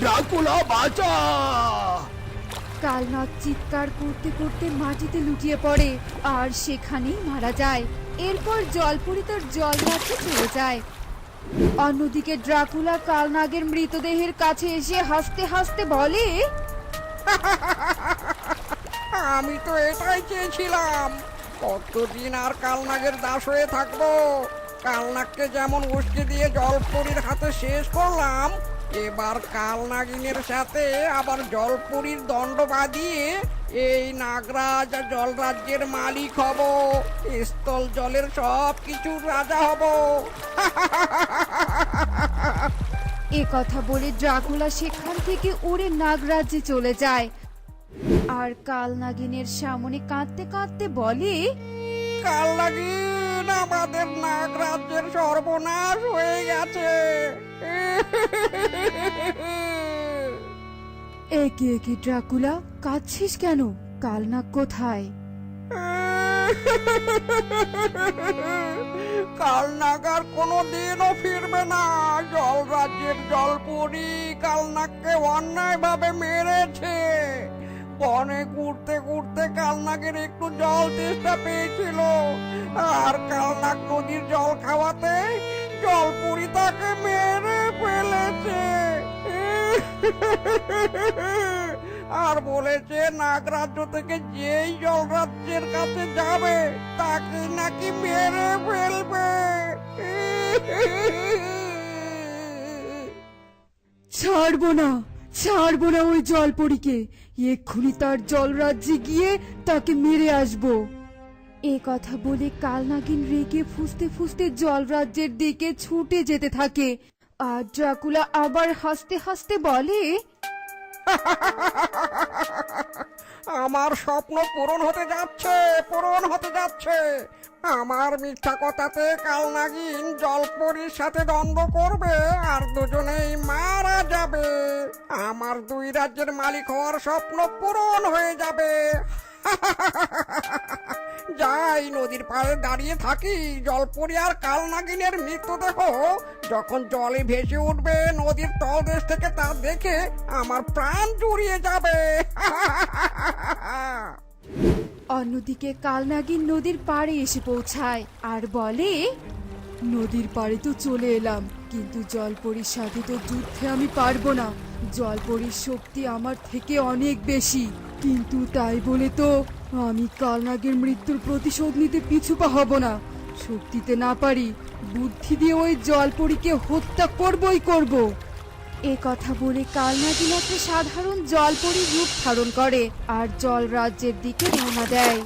Dracula বাঁচা! কালনাগ চিৎকার করতে করতে মাটিতে লুটিয়ে পড়ে আর সেখানেই মারা যায়। এরপর জলপুরি তার জল রাখতে চলে যায়। অন্যদিকে ড্রাকুলা কালনাগের মৃতদেহের কাছে এসে হাসতে হাসতে বলে আমি তো এটাই চেয়েছিলাম কতদিন আর কালনাগের দাস হয়ে থাকব? কালনাগকে যেমন উস্কে দিয়ে জলপুরীর হাতে শেষ করলাম এবার কাল নাগিনের সাথে আবার জলপুরীর দণ্ড বাঁধিয়ে এই নাগরাজ জলরাজ্যের মালিক হব। স্থল জলের সব কিছুর রাজা হব। এ কথা বলে ড্রাকুলা সেখান থেকে উড়ে নাগরাজ্যে চলে যায়। আর কাল নাগিনের সামনে কাঁদতে কাঁদতে বলে কাল নাগিন আমাদের নাগরাজ্যের সর্বনাশ হয়ে গেছে। একে একে ড্রাকুলা, কাঁদছিস কেন? কোথায়? কাল নাগার কোনো দিনও ফিরবে না। জল রাজ্যের জলপুরি অন্যায় ভাবে মেরেছে। বনে ঘুরতে ঘুরতে কালনাগের একটু জল তেষ্টা পেয়েছিল। আর কালনাগ নদীর জল খাওয়াতে জলপুরি তাকে আর বলেছে নাগরাজ্য থেকে যেই জল রাজ্যের কাছে যাবে তাকে নাকি মেরে ফেলবে। ছাড়বো না ছাড়বো না ওই জলপরীকে। এক্ষুনি তার জলরাজ্যে গিয়ে তাকে মেরে আসব। এ কথা বলে কালনাগিন রেগে ফুসতে ফুসতে জলরাজ্যের দিকে ছুটে যেতে থাকে। আর ড্রাকুলা আবার হাসতে হাসতে বলে, আমার স্বপ্ন পূরণ হতে যাচ্ছে, পূরণ হতে যাচ্ছে। আমার মিথ্যা কথাতে কাল নাগিন জলপরির সাথে দ্বন্দ্ব করবে আর দুজনেই মারা যাবে। আমার দুই রাজ্যের মালিক হওয়ার স্বপ্ন পূরণ হয়ে যাবে। যাই নদীর পাড়ে দাঁড়িয়ে থাকি। জলপরি আর কালনাগিনের মৃতদেহ। যখন জলে ভেসে উঠবে নদীর তলদেশ থেকে তা দেখে আমার প্রাণ জুড়িয়ে যাবে। অন্যদিকে কালনাগিন নদীর পাড়ে এসে পৌঁছায় আর বলে, নদীর পাড়ে তো চলে এলাম, কিন্তু জলপরীর সাথে তো যুদ্ধে আমি পারব না। জলপরীর শক্তি আমার থেকে অনেক বেশি, কিন্তু তাই বলে তো আমি কালনাগের মৃত্যুর প্রতিশোধ নিতে পিছু পা হব না। শক্তিতে না পারি, বুদ্ধি দিয়ে ওই জলপরীকে হত্যা করবই করব। এ কথা বলে কালনাগিন একটা সাধারণ জলপরী রূপ ধারণ করে, আর জল রাজ্যের দিকে রওনা দেয়।